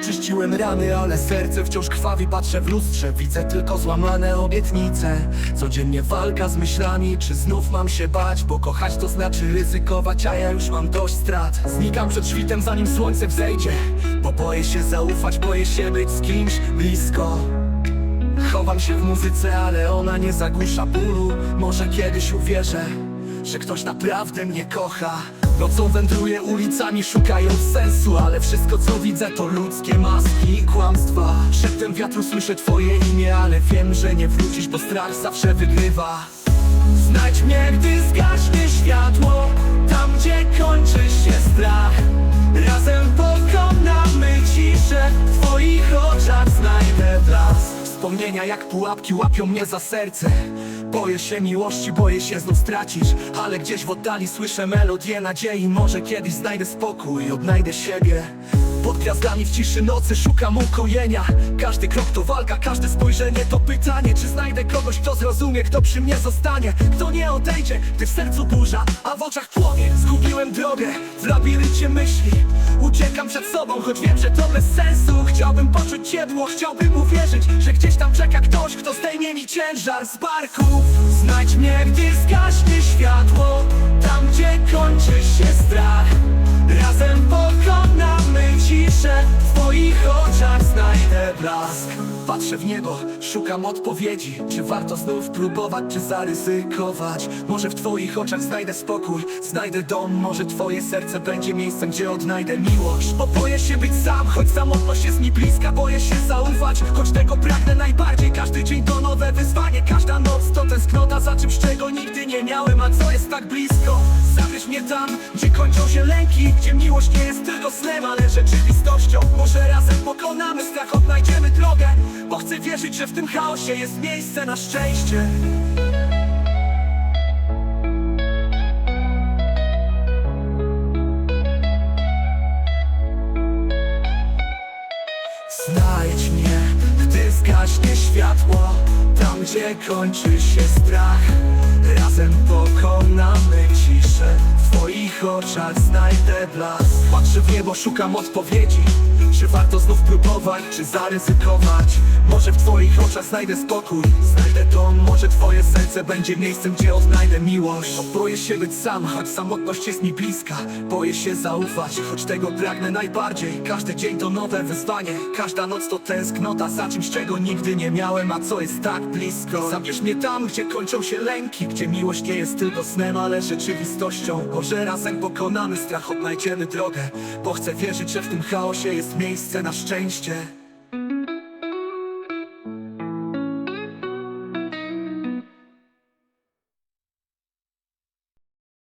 Oczyściłem rany, ale serce wciąż krwawi Patrzę w lustrze, widzę tylko złamane obietnice. Codziennie walka z myślami, czy znów mam się bać? Bo kochać to znaczy ryzykować, a ja już mam dość strat. Znikam przed świtem zanim słońce wzejdzie. Bo boję się zaufać, boję się być z kimś blisko. Chowam się w muzyce, ale ona nie zagłusza bólu. Może kiedyś uwierzę, że ktoś naprawdę mnie kocha Nocą wędruję ulicami szukając sensu Ale wszystko co widzę to ludzkie maski i kłamstwa. Szeptem wiatru słyszę twoje imię, ale wiem, że nie wrócisz Bo strach zawsze wygrywa. Znajdź mnie, gdy zgaśnie światło Tam, gdzie kończy się strach. Razem pokonamy ciszę W twoich oczach znajdę blask. Wspomnienia jak pułapki łapią mnie za serce Boję się miłości, boję się znów stracić Ale gdzieś w oddali słyszę melodię nadziei. Może kiedyś znajdę spokój, odnajdę siebie. Pod gwiazdami w ciszy nocy szukam ukojenia. Każdy krok to walka, każde spojrzenie to pytanie. Czy znajdę kogoś, kto zrozumie, kto przy mnie zostanie? Kto nie odejdzie, gdy w sercu burza, a w oczach płomień Zgubiłem drogę w labiryncie myśli. Uciekam przed sobą, choć wiem, że to bez sensu. Chciałbym poczuć ciepło, chciałbym uwierzyć Że gdzieś tam czeka ktoś, kto zdejmie mi ciężar z barków Znajdź mnie, gdy zgaśnie światło. Tam, gdzie kończy się strach ciszę W twoich oczach znajdę blask. Patrzę w niebo, szukam odpowiedzi. Czy warto znów próbować, czy zaryzykować? Może w twoich oczach znajdę spokój. Znajdę dom, może twoje serce będzie miejscem Gdzie odnajdę miłość. Bo boję się być sam, choć samotność jest mi bliska. Boję się zaufać, choć tego pragnę najbardziej. Każdy dzień to nowe wyzwanie Każda noc to tęsknota za czymś, czego nigdy nie miałem. A co jest tak blisko? Mnie tam, gdzie kończą się lęki Gdzie miłość nie jest tylko snem, ale rzeczywistością. Może razem pokonamy strach, odnajdziemy drogę Bo chcę wierzyć, że w tym chaosie jest miejsce na szczęście. Znajdź mnie, gdy zgaśnie światło gdzie kończy się strach. Razem pokonamy ciszę. W twoich oczach znajdę blask. Patrzę w niebo, szukam odpowiedzi. Czy warto znów próbować, czy zaryzykować? Może w twoich oczach znajdę spokój. Znajdę dom, może twoje serce będzie miejscem, gdzie odnajdę miłość. Boję się być sam, choć samotność jest mi bliska. Boję się zaufać, choć tego pragnę najbardziej. Każdy dzień to nowe wyzwanie. Każda noc to tęsknota za czymś, czego nigdy nie miałem. A co jest tak Zabierz mnie tam, gdzie kończą się lęki Gdzie miłość nie jest tylko snem, ale rzeczywistością. Może razem pokonamy strach, odnajdziemy drogę Bo chcę wierzyć, że w tym chaosie jest miejsce na szczęście